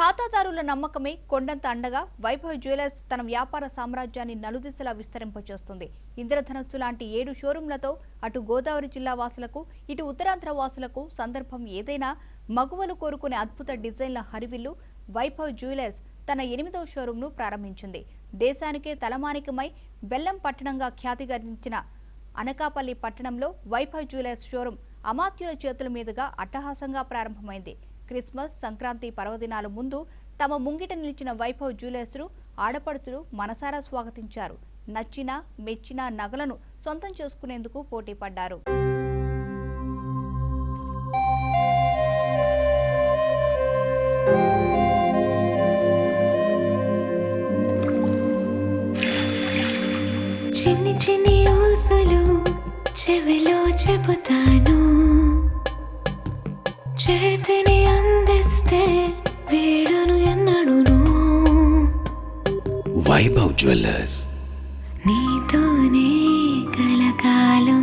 ఖాతాదారుల నమ్మకమే కొండంత అండగా వైభవ్ జ్యువెలర్స్ తన వ్యాపార సామ్రాజ్యాన్ని నలుదిశలా విస్తరింపచేస్తుంది. ఇంద్రధనస్సు లాంటి ఏడు షోరూంలతో అటు గోదావరి జిల్లా వాసులకు ఇటు ఉత్తరాంధ్ర వాసులకు సందర్భం ఏదైనా మగువలు కోరుకునే అద్భుత డిజైన్ల హరివిల్లు వైభవ్ జ్యువెలర్స్ తన ఎనిమిదవ షోరూంను ప్రారంభించింది. దేశానికే తలమానికమై బెల్లం పట్టణంగా ఖ్యాతిగరించిన అనకాపల్లి పట్టణంలో వైభవ్ జ్యువెలర్స్ షోరూం అమాత్యుల చేతుల మీదుగా అట్టహాసంగా ప్రారంభమైంది. క్రిస్మస్ సంక్రాంతి పర్వదినాల ముందు తమ ముంగిట నిలిచిన వైభవ్ జ్యువెలర్స్ను ఆడపడుచులు మనసారా స్వాగతించారు. నచ్చిన మెచ్చిన నగలను సొంతం చేసుకునేందుకు పోటీ పడ్డారు వైభవ్ నీతోనే కలకాలం.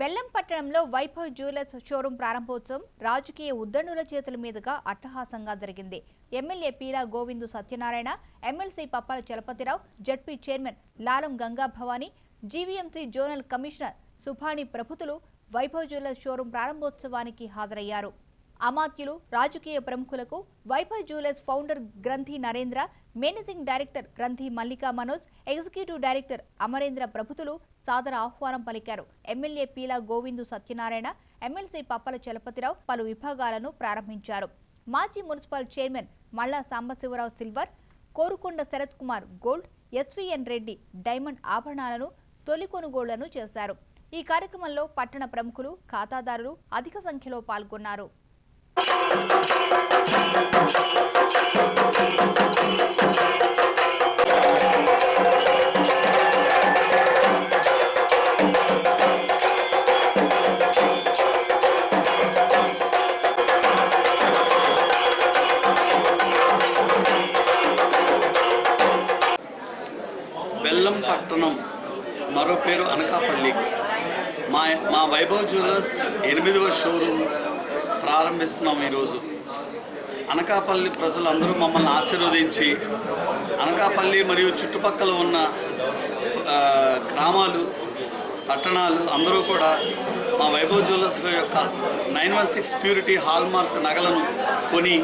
బెల్లం పట్టణంలో వైభవ్ జ్యువెలర్స్ షోరూం ప్రారంభోత్సవం రాజకీయ ఉద్దనుల చేతుల మీదుగా అట్టహాసంగా జరిగింది. MLA Peela Govindu Satyanarayana MLC Pappala Chalapathirao ZP chairman Lalam Ganga Bhavani GVMC zonal commissioner Subhani ప్రభుతులు Vaibhav jewellers showroom ప్రారంభోత్సవానికి హాజరయ్యారు. అమాత్యులు రాజకీయ ప్రముఖులకు వైఫై జ్యువెలర్స్ ఫౌండర్ గ్రంథి Narendra managing director Granthi Mallika Manoj executive director Amarendra ప్రభుతులు సాదర ఆహ్వానం పలికారు. ఎమ్మెల్యే పీలా గోవిందు సత్యనారాయణ ఎమ్మెల్సీ పప్పల చలపతిరావు పలు విభాగాలను ప్రారంభించారు. మాజీ municipal chairman Malla Sambasivarao silver Korukonda Sarath Kumar gold SVN Reddy diamond ఆభరణాలను తొలి కొనుగోళ్ళను చేశారు. ఈ కార్యక్రమంలో పట్టణ ప్రముఖులు ఖాతాదారులు అధిక సంఖ్యలో పాల్గొన్నారు. బెల్లం పట్టణం మరో పేరు అనకాపల్లి. మా మా వైభవ్ జ్యువెలర్స్ ఎనిమిదవ షోరూమ్ ప్రారంభిస్తున్నాం ఈరోజు. అనకాపల్లి ప్రజలందరూ మమ్మల్ని ఆశీర్వదించి అనకాపల్లి మరియు చుట్టుపక్కల ఉన్న గ్రామాలు పట్టణాలు అందరూ కూడా మా వైభవ్ జ్యువెలర్స్ యొక్క nine one six purity hallmark నగలను కొని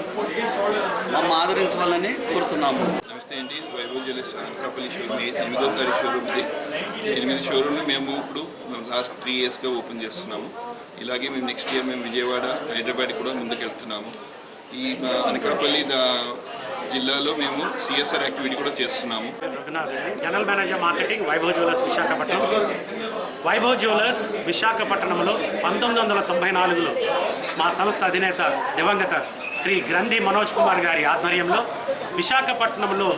మమ్మల్ని ఆదరించవాలని కోరుతున్నాము. నమస్తే అండి. వైభవ్ జ్యువెలర్స్ అనకాపల్లి షోరూమ్ ఎనిమిదో తారీఖు షోరూమ్ ఇది ఎనిమిది షోరూమ్లు మేము ఇప్పుడు లాస్ట్ త్రీ ఇయర్స్గా ఓపెన్ చేస్తున్నాము. ఇలాగే మేము నెక్స్ట్ ఇయర్ మేము విజయవాడ హైదరాబాద్ కూడా ముందుకెళ్తున్నాము. ఈ అనకాపల్లి జిల్లాలో మేము సిఎస్ఆర్ యాక్టివిటీ కూడా చేస్తున్నాము. General manager marketing Vaibhav jewellers Visakhapatnam Vaibhav jewellers విశాఖపట్నంలో పంతొమ్మిది వందల తొంభై నాలుగులో మా సంస్థ అధినేత దివంగత శ్రీ గ్రంథి మనోజ్ కుమార్ గారి ఆధ్వర్యంలో విశాఖపట్నంలో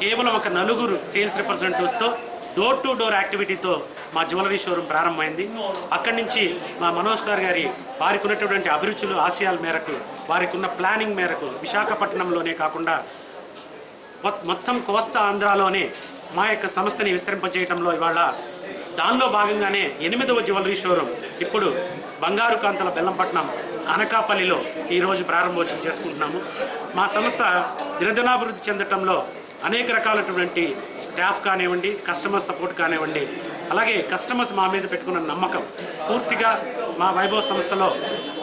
కేవలం ఒక నలుగురు సేల్స్ రిప్రజెంటేటివ్స్తో డోర్ టు డోర్ యాక్టివిటీతో మా జ్యువెలరీ షోరూమ్ ప్రారంభమైంది. అక్కడి నుంచి మా మనోజ్ సార్ గారి వారికి ఉన్నటువంటి అభిరుచులు ఆశయాల మేరకు వారికి ఉన్న ప్లానింగ్ మేరకు విశాఖపట్నంలోనే కాకుండా మొత్తం కోస్తా ఆంధ్రాలోనే మా యొక్క సంస్థని విస్తరింపజేయడంలో ఇవాళ దానిలో భాగంగానే ఎనిమిదవ జ్యువెలరీ షోరూమ్ ఇప్పుడు బంగారు కాంతల బెల్లంపట్నం అనకాపల్లిలో ఈరోజు ప్రారంభోత్సవం చేసుకుంటున్నాము. మా సంస్థ దినదినాభివృద్ధి చెందటంలో అనేక రకాలైనటువంటి స్టాఫ్ కానివ్వండి కస్టమర్ సపోర్ట్ కానివ్వండి అలాగే కస్టమర్స్ మా మీద పెట్టుకున్న నమ్మకం. పూర్తిగా మా వైభవ సంస్థలో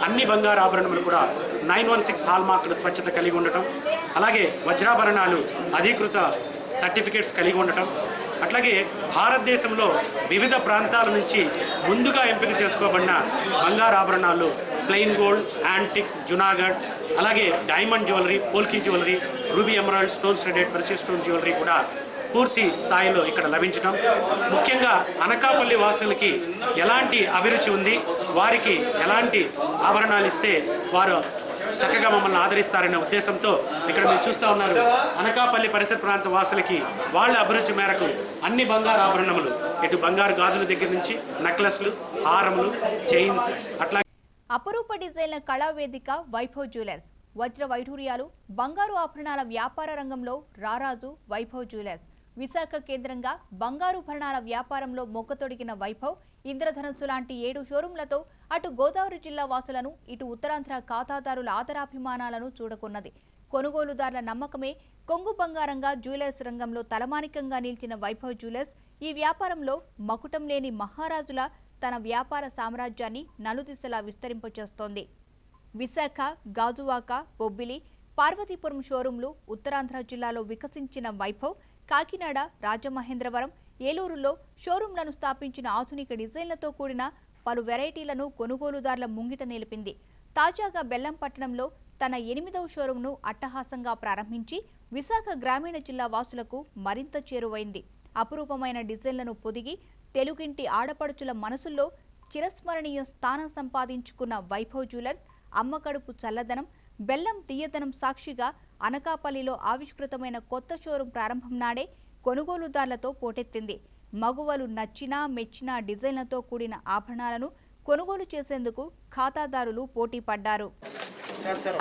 అన్ని బంగారు ఆభరణములు కూడా నైన్ వన్ సిక్స్ హాల్ మార్కులు స్వచ్ఛత కలిగి ఉండటం అలాగే వజ్రాభరణాలు అధీకృత సర్టిఫికేట్స్ కలిగి ఉండటం అట్లాగే భారతదేశంలో వివిధ ప్రాంతాల నుంచి ముందుగా ఎంపిక చేసుకోబడిన బంగారు ఆభరణాలు ప్లెయిన్ గోల్డ్ యాంటిక్ జునాగఢ్ అలాగే diamond jewellery polki jewellery ruby emerald stones రెడెడ్ precious stone jewellery కూడా పూర్తి స్థాయిలో ఇక్కడ లభించడం. ముఖ్యంగా అనకాపల్లి వాసులకి ఎలాంటి అభిరుచి ఉంది? వారికి ఎలాంటి ఆభరణాలు ఇస్తే వారు చక్కగా మమ్మల్ని ఆదరిస్తారనే ఉద్దేశంతో ఇక్కడ మీరు చూస్తూ ఉన్నారు. అనకాపల్లి పరిసర ప్రాంత వాసులకి వాళ్ళ అభిరుచి మేరకు అన్ని బంగారు ఆభరణములు. ఇటు బంగారు గాజుల దగ్గర నుంచి నెక్లెస్లు హారములు చైన్స్ అట్లా అపరూప డిజైన్ల కళా వేదిక వైభవ్ జ్యువెలర్స్. వజ్ర వైఢూర్యాలు బంగారు ఆభరణాల వ్యాపార రంగంలో రారాజు వైభవ్ జ్యువెలర్స్. విశాఖ కేంద్రంగా బంగారు భరణాల వ్యాపారంలో మొక్కతొడిగిన వైభవ్ ఇంద్రధనస్సు లాంటి ఏడు షోరూంలతో అటు గోదావరి జిల్లా వాసులను ఇటు ఉత్తరాంధ్ర ఖాతాదారుల ఆదరాభిమానాలను చూడకున్నది. కొనుగోలుదారుల నమ్మకమే కొంగు బంగారంగా జ్యువెలర్స్ రంగంలో తలమానికంగా నిలిచిన వైభవ్ జ్యువెలర్స్ ఈ వ్యాపారంలో మకుటం లేని మహారాజుల తన వ్యాపార సామ్రాజ్యాన్ని నలుదిశలా విస్తరింపచేస్తోంది. విశాఖ గాజువాక బొబ్బిలి పార్వతీపురం షోరూంలు ఉత్తరాంధ్ర జిల్లాలో వికసించిన వైభవ్ కాకినాడ రాజమహేంద్రవరం ఏలూరులో షోరూంలను స్థాపించిన ఆధునిక డిజైన్లతో కూడిన పలు వెరైటీలను కొనుగోలుదారుల ముంగిట నిలిపింది. తాజాగా బెల్లంపట్టణంలో తన ఎనిమిదవ షోరూంను అట్టహాసంగా ప్రారంభించి విశాఖ గ్రామీణ జిల్లా వాసులకు మరింత చేరువైంది. అపురూపమైన డిజైన్లను పొదిగి తెలుగింటి ఆడపడుచుల మనసుల్లో చిరస్మరణీయ స్థానం సంపాదించుకున్న వైభవ్ జ్యువెలర్స్ అమ్మకడుపు చల్లదనం బెల్లం తీయదనం సాక్షిగా అనకాపల్లిలో ఆవిష్కృతమైన కొత్త షోరూం ప్రారంభం నాడే కొనుగోలుదారులతో పోటెత్తింది. మగువలు నచ్చినా మెచ్చినా డిజైన్లతో కూడిన ఆభరణాలను కొనుగోలు చేసేందుకు ఖాతాదారులు పోటీ పడ్డారు. సార్.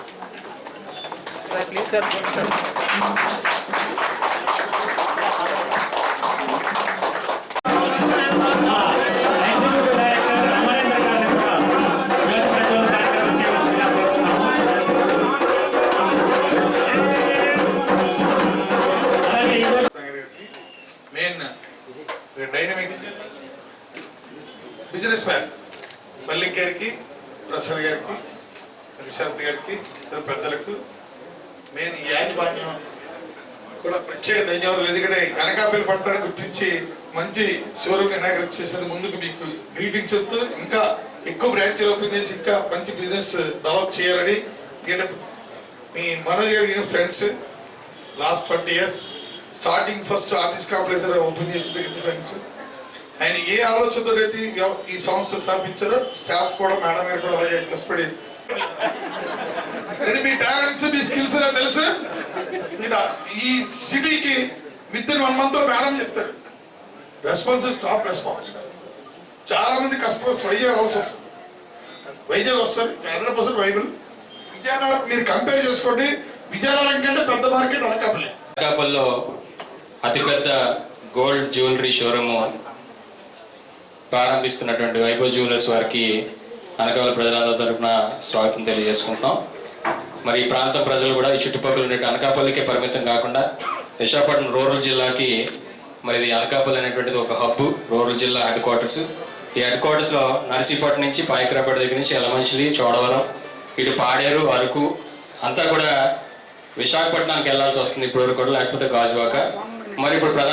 Business man. మల్లిక్ గారికి ప్రసాద్ గారికి విశారద్ గారికి ఇతర పెద్దలకు మెయిన్ యాజమాన్యం కూడా ప్రత్యేక ధన్యవాదాలు. ఎందుకంటే అనకాపల్లి పట్టణాన్ని గుర్తించి మంచి షోరూమ్ ఇనాగరేట్ చేసిన ముందుకు మీకు గ్రీటింగ్ చెప్తూ ఇంకా ఎక్కువ బ్రాంచ్లు ఓపెన్ చేసి ఇంకా మంచి బిజినెస్ డెవలప్ చేయాలని మీ మనోజ్ గారి friends last twenty years. Starting first artist complex open చేసి ఫ్రెండ్స్. ఆయన ఏ ఆలోచనతో అయితే ఈ సంస్థ స్థాపించారో స్టాఫ్ కూడా మేడం గారు కూడా అలాగే కష్టపడి మీ టాలెంట్స్ మీ స్కిల్స్ తెలుసు. ఇది ఈ సిటీకి విత్ ఇన్ వన్ మంత్లో మేడం చెప్తారు. రెస్పాన్స్ ఇస్ టాప్ రెస్పాన్స్ చాలా మంది కస్టమర్స్ వైజాగ్ హౌస్ వస్తారు వైజాగ్ వస్తారు హండ్రెడ్ పర్సెంట్ వైబుల్. విజయనగరం మీరు కంపేర్ చేసుకోండి. విజయనగరం కంటే పెద్ద మార్కెట్ అనకాపల్లి. అనకాపల్లిలో అతిపెద్ద గోల్డ్ జ్యువెలరీ షోరూము ప్రారంభిస్తున్నటువంటి వైభవ్ జ్యువెలర్స్ వారికి అనకాపల్లి ప్రజలందరి తరఫున స్వాగతం తెలియజేసుకుంటున్నాం. మరి ఈ ప్రాంతం ప్రజలు కూడా ఈ చుట్టుపక్కల ఉండే అనకాపల్లికే పరిమితం కాకుండా విశాఖపట్నం రూరల్ జిల్లాకి మరి ఇది అనకాపల్లి అనేటువంటిది ఒక హబ్ రూరల్ జిల్లా హెడ్ క్వార్టర్స్ ఈ హెడ్ క్వార్టర్స్లో నర్సీపట్నం నుంచి పాయకరాపేట దగ్గర నుంచి ఎలమంచిలి చోడవరం ఇటు పాడేరు అరకు అంతా కూడా విశాఖపట్నానికి వెళ్ళాల్సి వస్తుంది ఇప్పుడు కూడా లేకపోతే గాజువాక. మరి ఇప్పుడు ప్రధాన